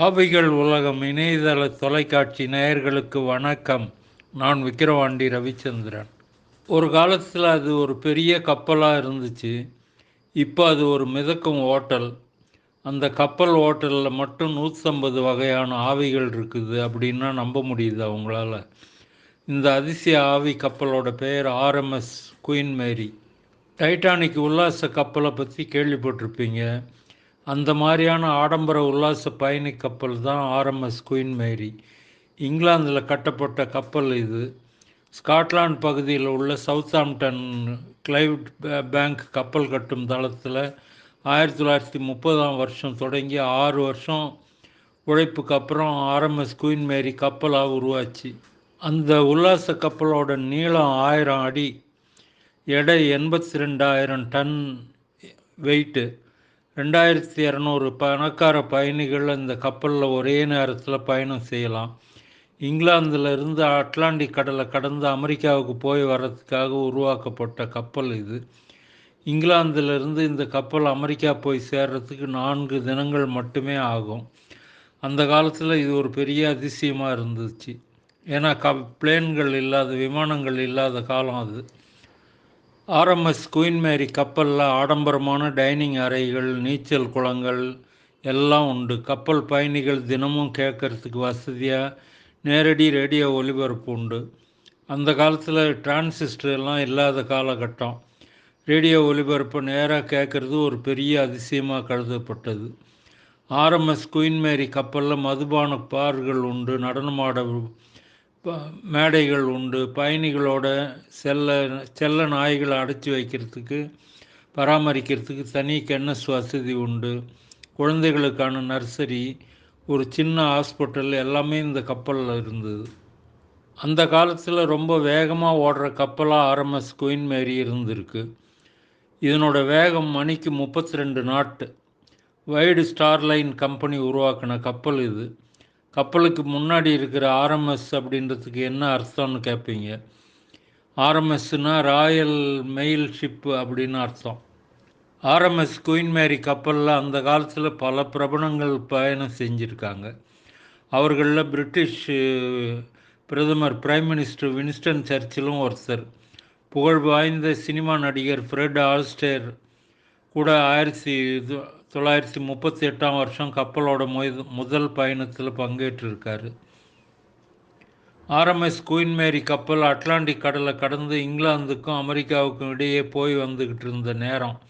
ஆவிகள் உலகம் இணையதள தொலைக்காட்சி நேயர்களுக்கு வணக்கம். நான் விக்கிரவாண்டி ரவிச்சந்திரன். ஒரு காலத்தில் அது ஒரு பெரிய கப்பலாக இருந்துச்சு. இப்போ அது ஒரு மிதக்கும் ஓட்டல். அந்த கப்பல் ஓட்டலில் மட்டும் நூற்றம்பது வகையான ஆவிகள் இருக்குது அப்படின்னா நம்ப முடியுது அவங்களால இந்த அதிசய ஆவி கப்பலோட பெயர் ஆர்எம்எஸ் குயின் மேரி. டைட்டானிக் உல்லாச கப்பலை பற்றி கேள்விப்பட்டிருப்பீங்க. அந்த மாதிரியான ஆடம்பர உல்லாச பயணி கப்பல் தான் ஆர்எம்எஸ் குயின் மேரி. இங்கிலாந்தில் கட்டப்பட்ட கப்பல் இது. ஸ்காட்லாந்து பகுதியில் உள்ள சவுத்தாம்டன் கிளைவ்ட் பேங்க் கப்பல் கட்டும் தளத்தில் ஆயிரத்தி தொள்ளாயிரத்தி முப்பதாம் வருஷம் தொடங்கி ஆறு வருஷம் உழைப்புக்கு அப்புறம் ஆர்எம்எஸ் குயின் மேரி கப்பலாக உருவாச்சு. அந்த உல்லாச கப்பலோட நீளம் ஆயிரம் அடி எடை எண்பத்தி ரெண்டாயிரம் டன் வெயிட்டு. ரெண்டாயிரத்தி இரநூறு பணக்கார பயணிகள் இந்த கப்பலில் ஒரே நேரத்தில் பயணம் செய்யலாம். இங்கிலாந்தில் இருந்து அட்லாண்டிக் கடலை கடந்து அமெரிக்காவுக்கு போய் வர்றதுக்காக உருவாக்கப்பட்ட கப்பல் இது. இங்கிலாந்திலிருந்து இந்த கப்பல் அமெரிக்கா போய் சேர்றதுக்கு நான்கு தினங்கள் மட்டுமே ஆகும். அந்த காலத்தில் இது ஒரு பெரிய அதிசயமாக இருந்துச்சு. ஏன்னா க பிளேன்கள் இல்லாத விமானங்கள் இல்லாத காலம் அது. ஆர்எம்எஸ் குயின் மேரி கப்பலில் ஆடம்பரமான டைனிங் அறைகள் நீச்சல் குளங்கள் எல்லாம் உண்டு. கப்பல் பயணிகள் தினமும் கேட்கறதுக்கு வசதியாக நேரடி ரேடியோ ஒலிபரப்பு உண்டு. அந்த காலத்தில் டிரான்சிஸ்டர் எல்லாம் இல்லாத காலகட்டம். ரேடியோ ஒலிபரப்பை நேராக கேட்குறது ஒரு பெரிய அதிசயமாக கருதப்பட்டது. ஆர்எம்எஸ் குயின் மேரி கப்பலில் மதுபான பார்கள் உண்டு நடனமாட மேடைகள் உண்டு. பயணிகளோட செல்ல செல்ல நாய்களை அடைச்சி வைக்கிறதுக்கு பராமரிக்கிறதுக்கு தனி கென்னஸ் வசதி உண்டு. குழந்தைகளுக்கான நர்சரி ஒரு சின்ன ஹாஸ்பிட்டல் எல்லாமே இந்த கப்பலில் இருந்தது. அந்த காலத்தில் ரொம்ப வேகமாக ஓடுற கப்பலாக ஆர்எம்எஸ் குயின் மேரி இருந்திருக்கு. இதனோட வேகம் மணிக்கு முப்பத்தி ரெண்டு நாட்டு. வைடு ஸ்டார் லைன் கம்பெனி உருவாக்கின கப்பல் இது. கப்பலுக்கு முன்னாடி இருக்கிற ஆர்எம்எஸ் அப்படின்றதுக்கு என்ன அர்த்தம்னு கேட்பீங்க? ஆர்எம்எஸ்னா ராயல் மெயில் ஷிப் அப்படின்னு அர்த்தம். ஆர்எம்எஸ் குயின் மேரி கப்பலில் அந்த காலத்தில் பல பிரபலங்கள் பயணம் செஞ்சுருக்காங்க. அவர்களில் பிரிட்டிஷ் பிரதமர் பிரைம் மினிஸ்டர் வின்ஸ்டன் சர்ச்சிலும் ஒருத்தர். புகழ் வாய்ந்த சினிமா நடிகர் ஃப்ரெட் ஆல்ஸ்டேர் கூட ஆயிரத்தி தொள்ளாயிரத்தி முப்பத்தி எட்டாம் வருஷம் கப்பலோட முதல் பயணத்தில் பங்கேற்றிருக்காரு. ஆர்எம்எஸ் குயின் மேரி கப்பல் அட்லாண்டிக் கடலை கடந்து இங்கிலாந்துக்கும் அமெரிக்காவுக்கும் இடையே போய் வந்துக்கிட்டு இருந்த நேரம்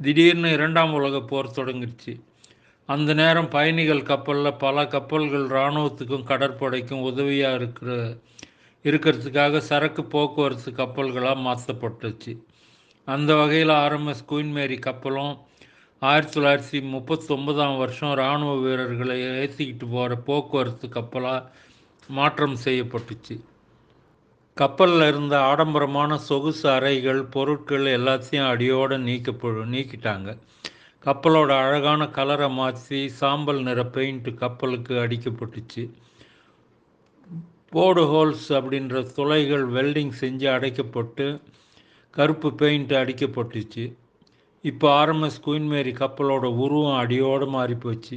திடீர்னு இரண்டாம் உலக போர் தொடங்கிடுச்சு. அந்த நேரம் பயணிகள் கப்பலில் பல கப்பல்கள் இராணுவத்துக்கும் கடற்படைக்கும் உதவியாக இருக்கிற இருக்கிறதுக்காக சரக்கு போக்குவரத்து கப்பல்களாக மாற்றப்பட்டுச்சு. அந்த வகையில் ஆர்எம்எஸ் குயின் மேரி கப்பலும் ஆயிரத்தி தொள்ளாயிரத்தி முப்பத்தொன்பதாம் வருஷம் இராணுவ வீரர்களை ஏற்றிக்கிட்டு போகிற போக்குவரத்து கப்பலாக மாற்றம் செய்யப்பட்டுச்சு. கப்பலில் இருந்த ஆடம்பரமான சொகுசு அறைகள் பொருட்கள் எல்லாத்தையும் அடியோடு நீக்கப்படு நீக்கிட்டாங்க. கப்பலோட அழகான கலரை மாற்றி சாம்பல் நிற பெயிண்ட் கப்பலுக்கு அடிக்கப்பட்டுச்சு. போர்டு ஹோல்ஸ் அப்படின்ற துளைகள் வெல்டிங் செஞ்சு அடைக்கப்பட்டு கருப்பு பெயிண்ட் அடிக்கப்பட்டுச்சு. இப்போ ஆர்எம்எஸ் குயின்மேரி கப்பலோட உருவம் அடியோடு மாறி போச்சு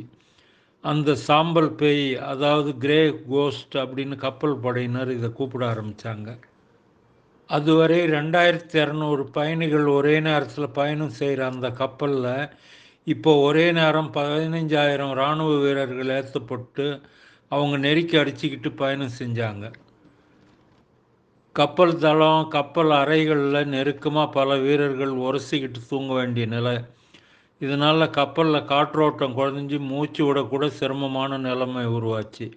அந்த சாம்பல் பேய் அதாவது கிரே கோஸ்ட் அப்படின்னு கப்பல் படையினர் இதை கூப்பிட ஆரம்பித்தாங்க அதுவரை ரெண்டாயிரத்தி இரநூறு பயணிகள் ஒரே நேரத்தில் பயணம் செய்கிற அந்த கப்பலில் இப்போ ஒரே நேரம் பதினைஞ்சாயிரம் இராணுவ வீரர்கள் ஏற்றப்பட்டு அவங்க நெருக்கி அடிச்சுக்கிட்டு பயணம் செஞ்சாங்க. கப்பல் தளம் கப்பல் அறைகளில் நெருக்கமாக பல வீரர்கள் உரசிக்கிட்டு தூங்க வேண்டிய நிலை. இதனால் கப்பலில் காற்றோட்டம் குறைஞ்சி மூச்சு விடக்கூட சிரமமான நிலைமை உருவாச்சு.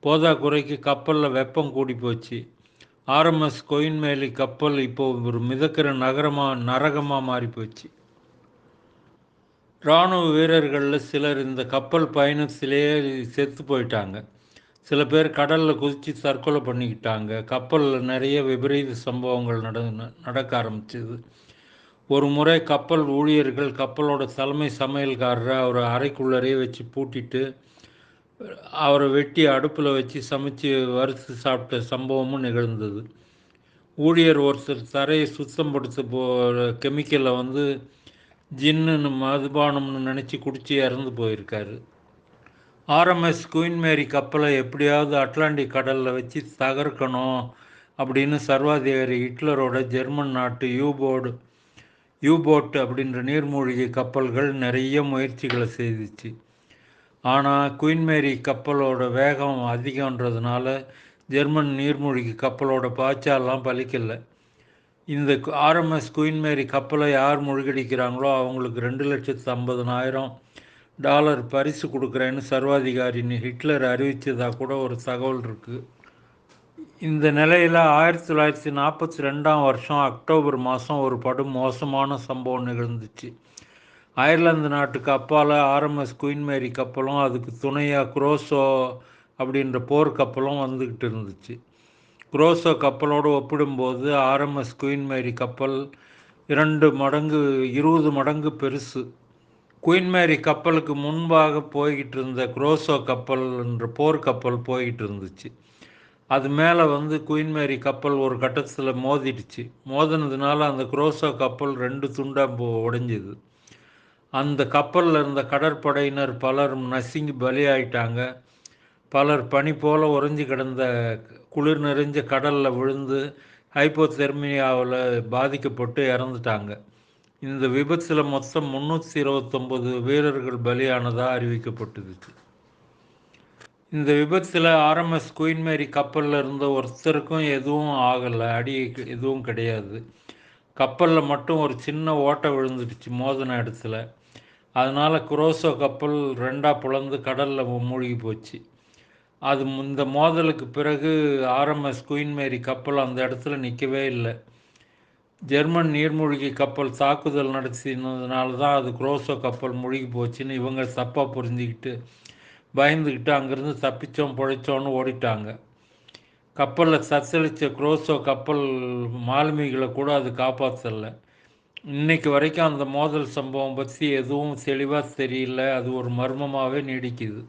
போதா குறைக்கு கப்பலில் வெப்பம் கூடி போச்சு. ஆர்எம்எஸ் கொயின்மேலி கப்பல் இப்போ ஒரு மிதக்கிற நகரமாக நரகமாக மாறி போச்சு. இராணுவ வீரர்களில் சிலர் இந்த கப்பல் பயணத்திலேயே செத்து போயிட்டாங்க. சில பேர் கடலில் குதித்து தற்கொலை பண்ணிக்கிட்டாங்க. கப்பலில் நிறைய விபரீத சம்பவங்கள் நட நடக்க ஆரம்பிச்சது. ஒரு முறை கப்பல் ஊழியர்கள் கப்பலோட தலைமை சமையல்காரரை அவர் அறைக்குள்ளரே வச்சு பூட்டிட்டு அவரை வெட்டி அடுப்பில் வச்சு சமைச்சு வறுத்து சாப்பிட்ட சம்பவமும் நிகழ்ந்தது. ஊழியர் ஒருத்தர் தரையை சுத்தம் படுத்த போகிற கெமிக்கலை வந்து ஜின்னு மதுபானம்னு நினச்சி குடித்து இறந்து போயிருக்காரு. ஆர்எம்எஸ் குயின் மேரி கப்பலை எப்படியாவது அட்லாண்டிக் கடலில் வச்சு தகர்க்கணும் அப்படின்னு சர்வாதிகாரி ஹிட்லரோட ஜெர்மன் நாட்டு யூபோர்டு யூபோட் அப்படின்ற நீர்மூழ்கி கப்பல்கள் நிறைய முயற்சிகளை செய்துச்சு. ஆனால் குயின் மேரி கப்பலோட வேகம் அதிகன்றதுனால ஜெர்மன் நீர்மூழ்கி கப்பலோட பாய்ச்சாலாம் பலிக்கலை. இந்த ஆர்எம்எஸ் குயின் மேரி கப்பலை யார் மூழ்கடிக்கிறாங்களோ அவங்களுக்கு ரெண்டு லட்சத்து ஐம்பதனாயிரம் டாலர் பரிசு கொடுக்குறேன்னு சர்வாதிகாரின்னு ஹிட்லர் அறிவித்ததாக கூட ஒரு தகவல் இருக்குது இந்த நிலையில் ஆயிரத்தி தொள்ளாயிரத்தி நாற்பத்தி ரெண்டாம் வருஷம் அக்டோபர் மாதம் ஒரு படும் மோசமான சம்பவம் நிகழ்ந்துச்சு. அயர்லாந்து நாட்டுக்கு அப்பால் ஆர்எம்எஸ் குயின் மேரி கப்பலும் அதுக்கு துணையாக குரோசோ அப்படின்ற போர் கப்பலும் வந்துக்கிட்டு இருந்துச்சு. குரோசோ கப்பலோடு ஒப்பிடும்போது ஆர்எம்எஸ் குயின் மேரி கப்பல் இரண்டு மடங்கு இருபது மடங்கு பெருசு. குயின் மேரி கப்பலுக்கு முன்பாக போய்கிட்டு இருந்த குரோசோ கப்பல் என்ற போர் கப்பல் போய்கிட்டு இருந்துச்சு அது மேலே வந்து குயின் மேரி கப்பல் ஒரு கட்டத்தில் மோதிடுச்சு. மோதினதுனால அந்த குரோசோ கப்பல் ரெண்டு துண்டாக உடைஞ்சிது. அந்த கப்பலில் இருந்த கடற்படையினர் பலரும் நசுங்கி பலியாயிட்டாங்க. பலர் பனி போல் உறைஞ்சி கிடந்த குளிர் நிறைஞ்ச கடலில் விழுந்து ஹைப்போதெர்மியாவில் பாதிக்கப்பட்டு இறந்துட்டாங்க. இந்த விபத்தில் மொத்தம் முந்நூற்றி இருபத்தொம்பது வீரர்கள் பலியானதாக அறிவிக்கப்பட்டது இந்த விபத்தில் ஆர்எம்எஸ் குயின் மேரி கப்பலில் இருந்த ஒருத்தருக்கும் எதுவும் ஆகலை அடி எதுவும் கிடையாது. கப்பலில் மட்டும் ஒரு சின்ன ஓட்டை விழுந்துடுச்சு மோதின இடத்துல. அதனால் குரோசோ கப்பல் ரெண்டாக புலந்து கடலில் மூழ்கி போச்சு. அது இந்த மோதலுக்கு பிறகு ஆர்எம்எஸ் குயின் மேரி கப்பல் அந்த இடத்துல நிற்கவே இல்லை. ஜெர்மன் நீர்மூழ்கி கப்பல் தாக்குதல் நடத்தினதுனால தான் அது குரோசோ கப்பல் மூழ்கி போச்சுன்னு இவங்க தப்பாக புரிஞ்சுக்கிட்டு பயந்துக்கிட்டு அங்கேருந்து தப்பிச்சோம் பிழைச்சோன்னு ஓடிட்டாங்க. கப்பலில் தத்தளித்த குரோசோ கப்பல் மாலுமிகளை கூட அது காப்பாற்றலை இன்னைக்கு வரைக்கும் அந்த மோதல் சம்பவம் பற்றி எதுவும் தெளிவாக தெரியல. அது ஒரு மர்மமாகவே நீடிக்குது.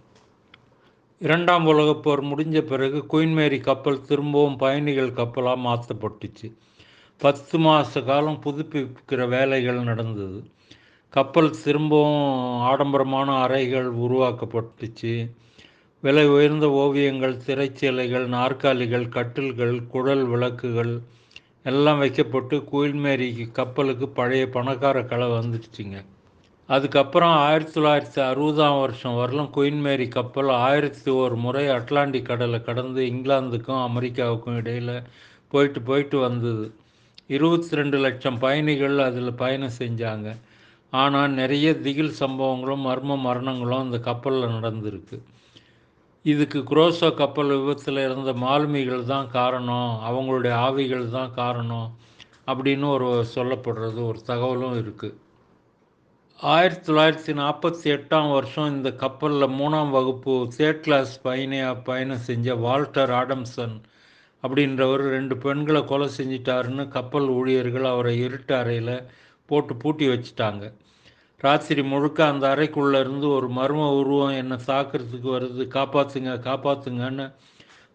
இரண்டாம் உலகப் போர் முடிஞ்ச பிறகு குயின் மேரி கப்பல் திரும்பவும் பயணிகள் கப்பலாக மாற்றப்பட்டுச்சு பத்து மாத காலம் புதுப்பிக்கிற வேலைகள் நடந்தது. கப்பல் திரும்பவும் ஆடம்பரமான அறைகள் உருவாக்கப்பட்டுச்சு. விலை உயர்ந்த ஓவியங்கள் திரைச்சீலைகள் நாற்காலிகள் கட்டில்கள் குழல் விளக்குகள் எல்லாம் வைக்கப்பட்டு குயில்மேரி கப்பலுக்கு பழைய பணக்கார கலை வந்துடுச்சுங்க. அதுக்கப்புறம் ஆயிரத்தி தொள்ளாயிரத்தி அறுபதாம் வருஷம் வரலும் குயின்மேரி கப்பல் ஆயிரத்தி ஒரு முறை அட்லாண்டிக் கடலை கடந்து இங்கிலாந்துக்கும் அமெரிக்காவுக்கும் இடையில் போயிட்டு போயிட்டு வந்தது. இருபத்தி ரெண்டு லட்சம் பயணிகள் அதில் பயணம் செஞ்சாங்க. ஆனால் நிறைய திகில் சம்பவங்களும் மர்ம மரணங்களும் அந்த கப்பலில் நடந்திருக்கு. இதுக்கு குரோசோ கப்பல் விபத்தில் இருந்த மாலுமிகள் தான் காரணம் அவங்களுடைய ஆவிகள் தான் காரணம் அப்படின்னு ஒரு சொல்லப்படுறது ஒரு தகவலும் இருக்குது ஆயிரத்தி தொள்ளாயிரத்தி நாற்பத்தி எட்டாம் வருஷம் இந்த கப்பலில் மூணாம் வகுப்பு தேர்ட் கிளாஸ் பயணியாக பயணம் செஞ்ச வால்டர் ஆடம்சன் அப்படின்றவர் ரெண்டு பெண்களை கொலை செஞ்சிட்டாருன்னு கப்பல் ஊழியர்கள் அவரை இருட்டு அறையில் போட்டு பூட்டி வச்சுட்டாங்க. ராத்திரி முழுக்க அந்த அறைக்குள்ளே இருந்து ஒரு மர்ம உருவம் என்னை தாக்குறதுக்கு வருது காப்பாற்றுங்க காப்பாற்றுங்கன்னு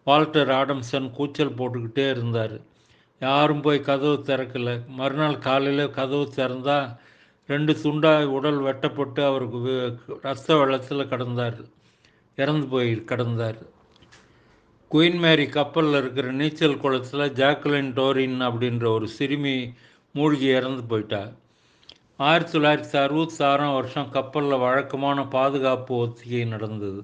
வால்டர் ஆடம்சன் கூச்சல் போட்டுக்கிட்டே இருந்தார். யாரும் போய் கதவு திறக்கலை. மறுநாள் காலையில் கதவு திறந்தா ரெண்டு துண்டா உடல் வெட்டப்பட்டு அவருக்கு ரத்த வெள்ளத்தில் கடந்தார். இறந்து போய் கடந்தார். குயின் மேரி கப்பலில் இருக்கிற நீச்சல் குளத்தில் ஜாக்குலின் டோரின் அப்படின்ற ஒரு சிறுமி மூழ்கி இறந்து போயிட்டார் ஆயிரத்தி தொள்ளாயிரத்தி அறுபத்தி ஆறாம் வருஷம் கப்பலில் வழக்கமான பாதுகாப்பு ஒத்திகை நடந்தது.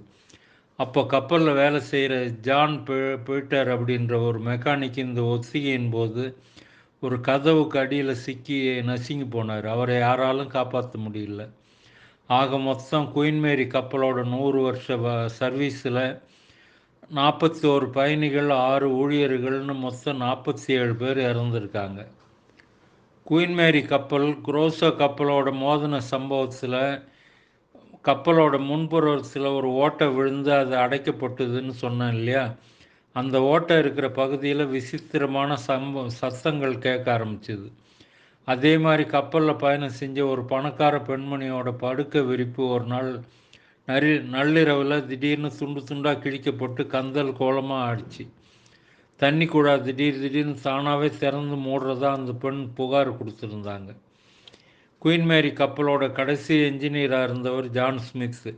அப்போ கப்பலில் வேலை செய்கிற ஜான் பீட்டர் அப்படின்ற ஒரு மெக்கானிக் இந்த ஒத்திகையின் போது ஒரு கதவுக்கு அடியில் சிக்கி நசுங்கி போனார். அவரை யாராலும் காப்பாற்ற முடியல. ஆக மொத்தம் குயின்மேரி கப்பலோட நூறு வருஷ சர்வீஸில் நாற்பத்தி ஒரு பயணிகள் ஆறு ஊழியர்கள்னு மொத்தம் நாற்பத்தி ஏழு பேர் இறந்துருக்காங்க. குயின் மேரி கப்பல் குரோசோ கப்பலோட மோதன சம்பவத்தில் கப்பலோட முன்புறத்தில் ஒரு ஓட்டை விழுந்து அது அடைக்கப்பட்டதுன்னு சொன்னேன் இல்லையா? அந்த ஓட்டை இருக்கிற பகுதியில் விசித்திரமான சம்ப சத்தங்கள் கேட்க ஆரம்பிச்சுது. அதே மாதிரி கப்பலில் பயணம் செஞ்ச ஒரு பணக்கார பெண்மணியோட படுக்கை விரிப்பு ஒரு நாள் நரி நள்ளிரவில் திடீர்னு துண்டு துண்டாக கிழிக்கப்பட்டு கந்தல் கோலமாக ஆடிச்சு. தண்ணி கூடாது திடீர் திடீர்னு தானாகவே திறந்து மூடுறதா அந்த பெண் புகார் கொடுத்துருந்தாங்க. குயின் மேரி கப்பலோட கடைசி என்ஜினியராக இருந்தவர் ஜான் ஸ்மித்ஸு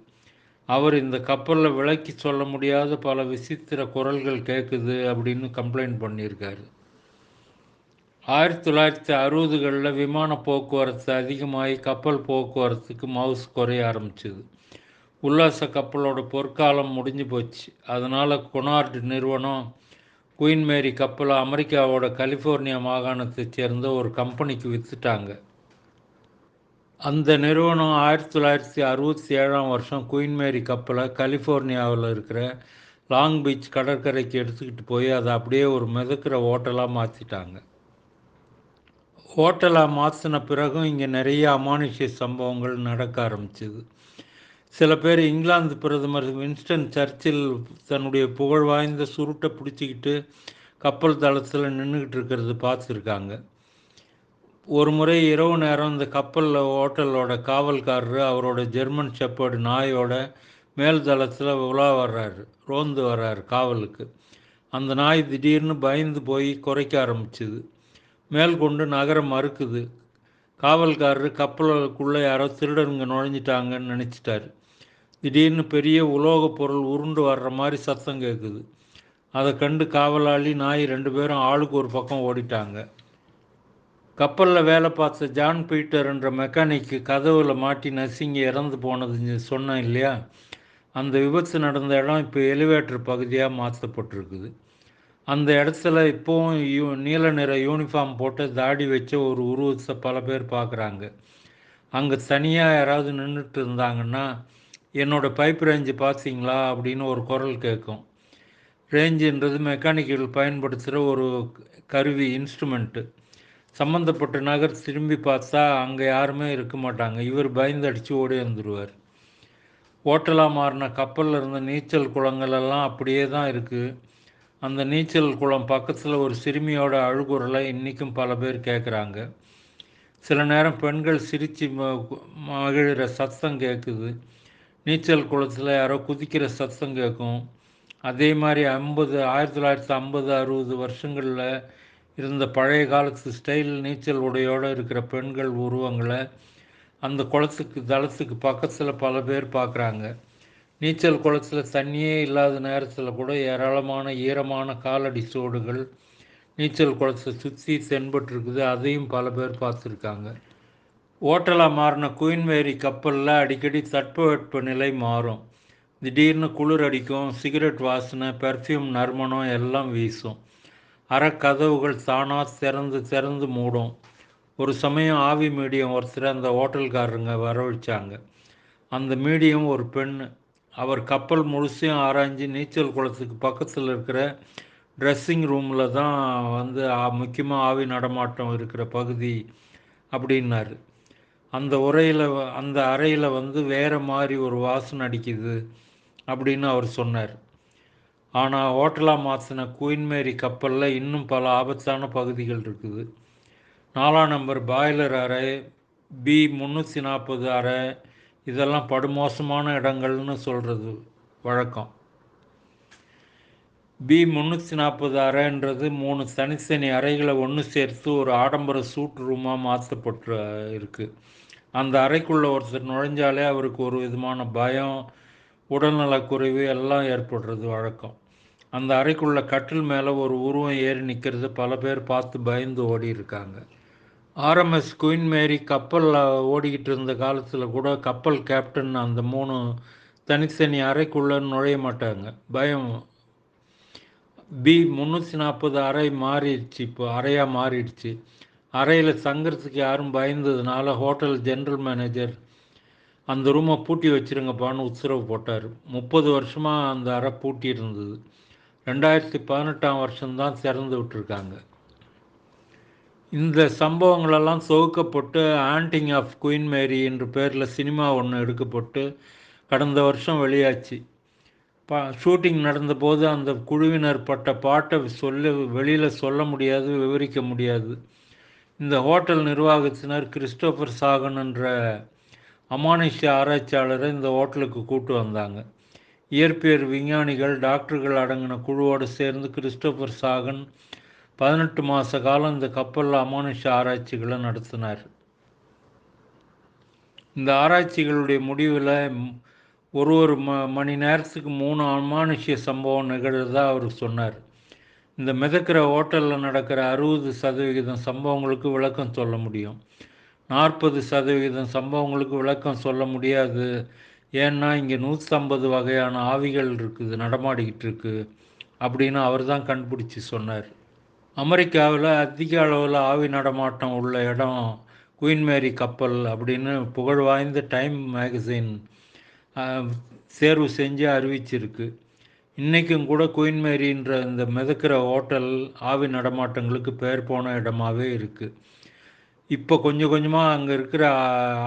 அவர் இந்த கப்பலில் விளக்கி சொல்ல முடியாத பல விசித்திர குரல்கள் கேட்குது அப்படின்னு கம்ப்ளைண்ட் பண்ணியிருக்காரு. ஆயிரத்தி தொள்ளாயிரத்தி அறுபதுகளில் விமான போக்குவரத்து அதிகமாகி கப்பல் போக்குவரத்துக்கு மவுஸ் குறைய ஆரம்பிச்சுது. உல்லாச கப்பலோட பொற்காலம் முடிஞ்சு போச்சு. அதனால் கொனார்டு நிறுவனம் குயின் மேரி கப்பலை அமெரிக்காவோட கலிஃபோர்னியா மாகாணத்தை சேர்ந்த ஒரு கம்பெனிக்கு விற்றுட்டாங்க அந்த நிறுவனம் ஆயிரத்தி தொள்ளாயிரத்தி அறுபத்தி ஏழாம் வருஷம் குயின் மேரி கப்பலை கலிஃபோர்னியாவில் இருக்கிற லாங் பீச் கடற்கரைக்கு எடுத்துக்கிட்டு போய் அதை அப்படியே ஒரு மிதக்கிற ஹோட்டலாக மாற்றிட்டாங்க ஹோட்டலாக மாற்றின பிறகும் இங்கே நிறைய அமானுஷ்ய சம்பவங்கள் நடக்க ஆரம்பிச்சுது. சில பேர் இங்கிலாந்து பிரதமர் வின்ஸ்டன் சர்ச்சில் தன்னுடைய புகழ் வாய்ந்த சுருட்டை பிடிச்சிக்கிட்டு கப்பல் தளத்தில் நின்றுக்கிட்டு இருக்கிறது பார்த்துருக்காங்க. ஒரு முறை இரவு நேரம் இந்த கப்பலில் ஹோட்டலோட காவல்காரர் அவரோட ஜெர்மன் ஷெப்பர்டு நாயோட மேல் தளத்தில் உலா வர்றாரு ரோந்து வர்றாரு காவலுக்கு. அந்த நாய் திடீர்னு பயந்து போய் குறைக்க ஆரம்பிச்சுது. மேல் கொண்டு நகரம் மறுக்குது. காவல்காரர் கப்பலுக்குள்ளே யாரோ திருடனுங்க நுழைஞ்சிட்டாங்கன்னு நினச்சிட்டாரு. திடீர்னு பெரிய உலோகப் பொருள் உருண்டு வர்ற மாதிரி சத்தம் கேட்குது அதை கண்டு காவலாளி நாய் ரெண்டு பேரும் ஆளுக்கு ஒரு பக்கம் ஓடிட்டாங்க. கப்பலில் வேலை பார்த்த ஜான் பீட்டர்ன்ற மெக்கானிக்கு கதவுல மாட்டி நசிங்கி இறந்து போனது சொன்னேன் இல்லையா? அந்த விபத்து நடந்த இடம் இப்போ எலிவேட்டர் பகுதியாக மாற்றப்பட்டிருக்குது. அந்த இடத்துல இப்போவும் யூ நீல நிற யூனிஃபார்ம் போட்டு தாடி வச்ச ஒரு உருவத்தை பல பேர் பார்க்குறாங்க அங்கே தனியாக யாராவது நின்றுட்டு இருந்தாங்கன்னா என்னோடய பைப் ரேஞ்சு பார்த்தீங்களா அப்படின்னு ஒரு குரல் கேட்கும். ரேஞ்சுன்றது மெக்கானிக்கல் பயன்படுத்துகிற ஒரு கருவி இன்ஸ்ட்ருமெண்ட்டு சம்மந்தப்பட்ட நகர் திரும்பி பார்த்தா அங்கே யாருமே இருக்க மாட்டாங்க. இவர் பயந்து அடித்து ஓடி வந்துடுவார் ஓட்டலாக மாறின கப்பலில் இருந்த நீச்சல் குளங்கள் எல்லாம் அப்படியே தான் இருக்குது அந்த நீச்சல் குளம் பக்கத்தில் ஒரு சிறுமியோட அழுகுறலை இன்றைக்கும் பல பேர் கேட்குறாங்க சில நேரம் பெண்கள் சிரித்து மகிழ்கிற சத்தம் கேட்குது நீச்சல் குளத்தில் யாரோ குதிக்கிற சத்தம் கேட்கும் அதே மாதிரி ஐம்பது ஆயிரத்தி தொள்ளாயிரத்தி ஐம்பது அறுபது வருஷங்களில் இருந்த பழைய காலத்து ஸ்டைல் நீச்சல் உடையோடு இருக்கிற பெண்கள் உருவங்களை அந்த குளத்துக்கு தளத்துக்கு பக்கத்தில் பல பேர் பார்க்குறாங்க நீச்சல் குளத்தில் தண்ணியே இல்லாத நேரத்தில் கூட ஏராளமான ஈரமான காலடி சோடுகள் நீச்சல் குளத்தை சுற்றி தென்பட்டுருக்குது. அதையும் பல பேர் பார்த்துருக்காங்க. ஓட்டலாக மாறின குயின்வேரி கப்பலில் அடிக்கடி தட்பவெட்ப நிலை மாறும். திடீர்னு குளிர் அடிக்கும் சிகரெட் வாசனை பெர்ஃப்யூம் நறுமணம் எல்லாம் வீசும். அறக்கதவுகள் தானாக திறந்து திறந்து மூடும். ஒரு சமயம் ஆவி மீடியம் ஒருத்தர் அந்த ஹோட்டல்காரருங்க வரவழைச்சாங்க. அந்த மீடியம் ஒரு பெண் அவர் கப்பல் முழுசையும் ஆராய்ஞ்சு நீச்சல் குளத்துக்கு பக்கத்தில் இருக்கிற ட்ரெஸ்ஸிங் ரூமில் தான் வந்து முக்கியமாக ஆவி நடமாட்டம் இருக்கிற பகுதி அப்படின்னாரு. அந்த உரையில் அந்த அறையில் வந்து வேறு மாதிரி ஒரு வாசனை அடிக்குது அப்படின்னு அவர் சொன்னார். ஆனால் ஹோட்டலாக மாற்றின குயின்மேரி கப்பலில் இன்னும் பல ஆபத்தான பகுதிகள் இருக்குது. நாலாம் நம்பர் பாய்லர் அறை பி முந்நூற்றி நாற்பது அறை இதெல்லாம் படுமோசமான இடங்கள்னு சொல்கிறது வழக்கம். பி முந்நூற்றி நாற்பது அறைன்றது மூணு தனித்தனி அறைகளை ஒன்று சேர்த்து ஒரு ஆடம்பர சூட் ரூமாக மாற்றப்பட்டு இருக்குது அந்த அறைக்குள்ளே ஒருத்தர் நுழைஞ்சாலே அவருக்கு ஒரு விதமான பயம் உடல்நலக்குறைவு எல்லாம் ஏற்படுறது வழக்கம். அந்த அறைக்குள்ள கட்டில் மேலே ஒரு உருவம் ஏறி நிற்கிறது பல பேர் பார்த்து பயந்து ஓடி இருக்காங்க ஆர்எம்எஸ் குயின் மேரி கப்பலில் ஓடிக்கிட்டு இருந்த காலத்தில் கூட கப்பல் கேப்டன் அந்த மூணு தனித்தனி அறைக்குள்ளே நுழைய மாட்டாங்க. பயம். பி முந்நூற்றி நாற்பது அறை மாறிடுச்சு இப்போ அறையாக மாறிடுச்சு. அறையில் தங்குறதுக்கு யாரும் பயந்ததுனால ஹோட்டல் ஜென்ரல் மேனேஜர் அந்த ரூமை பூட்டி வச்சுருங்கப்பான்னு உத்தரவு போட்டார். முப்பது வருஷமாக அந்த அறை பூட்டி இருந்தது. ரெண்டாயிரத்தி பதினெட்டாம் வருஷம்தான் திறந்து விட்டுருக்காங்க. இந்த சம்பவங்களெல்லாம் தொகுக்கப்பட்டு ஆண்டிங் ஆஃப் குயின் மேரி என்ற பேரில் சினிமா ஒன்று எடுக்கப்பட்டு கடந்த வருஷம் வெளியாச்சு. பா ஷூட்டிங் நடந்தபோது அந்த குழுவினர் பட்ட பாட்டை சொல்ல வெளியில் சொல்ல முடியாது விவரிக்க முடியாது. இந்த ஹோட்டல் நிர்வாகத்தினர் கிறிஸ்டோபர் சாகன் என்ற அமானுஷ்ய ஆராய்ச்சியாளரை இந்த ஹோட்டலுக்கு கூட்டு வந்தாங்க. இயற்பியல் விஞ்ஞானிகள் டாக்டர்கள் அடங்கின குழுவோடு சேர்ந்து கிறிஸ்டோபர் சாகன் பதினெட்டு மாத காலம் இந்த கப்பலில் அமானுஷ ஆராய்ச்சிகளை நடத்தினார். இந்த ஆராய்ச்சிகளுடைய முடிவில் ஒரு ஒரு ம மணி நேரத்துக்கு மூணு அமானுஷ்ய சம்பவம் நிகழ்றதா அவர் சொன்னார். இந்த மிதக்கிற ஹோட்டலில் நடக்கிற அறுபது சதவிகிதம் சம்பவங்களுக்கு விளக்கம் சொல்ல முடியும். நாற்பது சதவிகிதம் சம்பவங்களுக்கு விளக்கம் சொல்ல முடியாது. ஏன்னா இங்கே நூற்றம்பது வகையான ஆவிகள் இருக்குது நடமாடிக்கிட்டு இருக்கு அப்படின்னு அவர் தான் கண்டுபிடிச்சி சொன்னார். அமெரிக்காவில் அதிக அளவில் ஆவி நடமாட்டம் உள்ள இடம் குயின் மேரி கப்பல் அப்படின்னு புகழ் வாய்ந்த டைம் மேகசின் தேர்வு செஞ்சு அறிவிச்சிருக்கு. இன்றைக்கும் கூட குயின் மேரின்ற இந்த மிதக்கிற ஹோட்டல் ஆவி நடமாட்டங்களுக்கு பேர் போன இடமாவே இருக்குது இப்போ கொஞ்சம் கொஞ்சமாக அங்கே இருக்கிற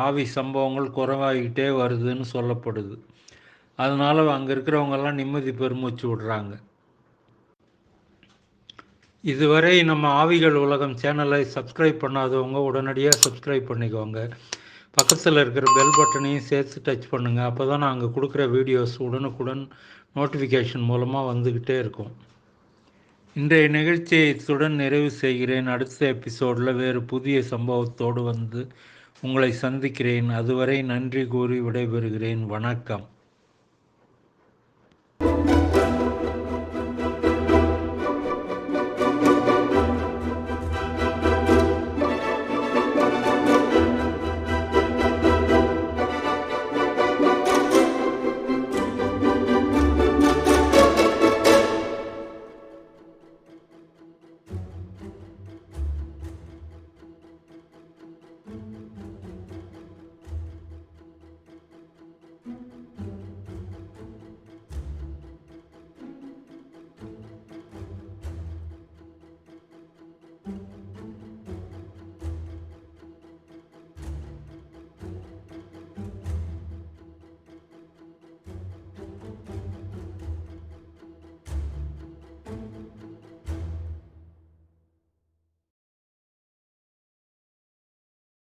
ஆவி சம்பவங்கள் குறைவாகிக்கிட்டே வருதுன்னு சொல்லப்படுது. அதனால் அங்கே இருக்கிறவங்கெல்லாம் நிம்மதி பெருமூச்சு விடுறாங்க. இதுவரை நம்ம ஆவிகள் உலகம் சேனலை சப்ஸ்கிரைப் பண்ணாதவங்க உடனடியாக சப்ஸ்கிரைப் பண்ணிக்கோங்க. பக்கத்தில் இருக்கிற பெல் பட்டனையும் சேர்த்து டச் பண்ணுங்கள் அப்போ தான் நாங்கள் கொடுக்குற வீடியோஸ் உடனுக்குடன் நோட்டிஃபிகேஷன் மூலமாக வந்துக்கிட்டே இருக்கும். இன்றைய நிகழ்ச்சியை இத்துடன் நிறைவு செய்கிறேன். அடுத்த எபிசோடில் வேறு புதிய சம்பவத்தோடு வந்து உங்களை சந்திக்கிறேன். அதுவரை நன்றி கூறி விடைபெறுகிறேன். வணக்கம்.